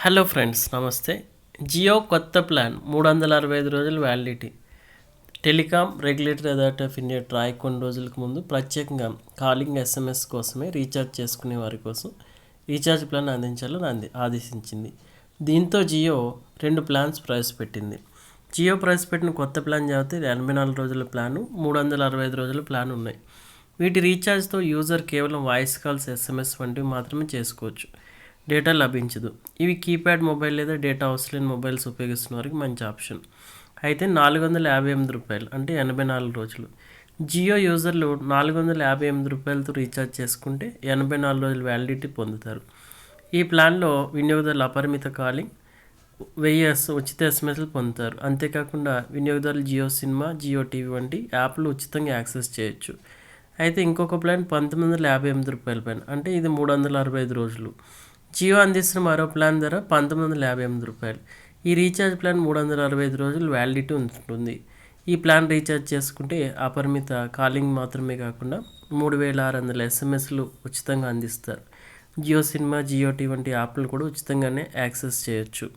Hello friends నమస్తే. జియో కొత్త plan మూడు వందల అరవై ఐదు రోజులు validity telecom regulatory authority of India TRAI కొన్ని రోజులకు ముందు ప్రత్యేకంగా కాలింగ్ ఎస్ఎంఎస్ కోసమే రీఛార్జ్ చేసుకునే వారి కోసం రీఛార్జ్ ప్లాన్ అందించాలని అంది ఆదేశించింది. దీంతో జియో రెండు ప్లాన్స్ ప్రవేశపెట్టింది. జియో ప్రవేశపెట్టిన కొత్త ప్లాన్ చదివితే ఎనభై నాలుగు రోజుల ప్లాను మూడు వందల అరవై ఐదు రోజుల ప్లాన్ ఉన్నాయి. వీటి రీఛార్జ్తో యూజర్ కేవలం వాయిస్ కాల్స్ ఎస్ఎంఎస్ వంటివి మాత్రమే చేసుకోవచ్చు. డేటా లభించదు. ఇవి కీప్యాడ్ మొబైల్ లేదా డేటా అవసరం లేని మొబైల్స్ ఉపయోగిస్తున్న వారికి మంచి ఆప్షన్. అయితే నాలుగు వందల యాభై ఎనిమిది రూపాయలు అంటే ఎనభై నాలుగు రోజులు. జియో యూజర్లు నాలుగు వందల యాభై ఎనిమిది రూపాయలతో రీఛార్జ్ చేసుకుంటే ఎనభై నాలుగు రోజులు వ్యాలిడిటీ పొందుతారు. ఈ ప్లాన్లో వినియోగదారులు అపరిమిత కాలింగ్ వెయ్యి ఉచిత ఎస్ఎంఎస్లు పొందుతారు. అంతేకాకుండా వినియోగదారులు జియో సినిమా జియో టీవీ వంటి యాప్లు ఉచితంగా యాక్సెస్ చేయొచ్చు. అయితే ఇంకొక ప్లాన్ పంతొమ్మిది వందల యాభై ఎనిమిది రూపాయల పైన అంటే ఇది మూడు వందల అరవై ఐదు రోజులు. జియో అందిస్తున్న మరో ప్లాన్ ధర పంతొమ్మిది వందల యాభై ఎనిమిది రూపాయలు. ఈ రీఛార్జ్ ప్లాన్ మూడు వందల అరవై ఐదు రోజులు వ్యాలిడిటీ ఉంటుంది. ఈ ప్లాన్ రీఛార్జ్ చేసుకుంటే అపరిమిత కాలింగ్ మాత్రమే కాకుండా మూడు వేల ఆరు వందల ఎస్ఎంఎస్లు ఉచితంగా అందిస్తారు. జియో సినిమా జియో టీ వంటి యాప్లు కూడా ఉచితంగానే యాక్సెస్ చేయొచ్చు.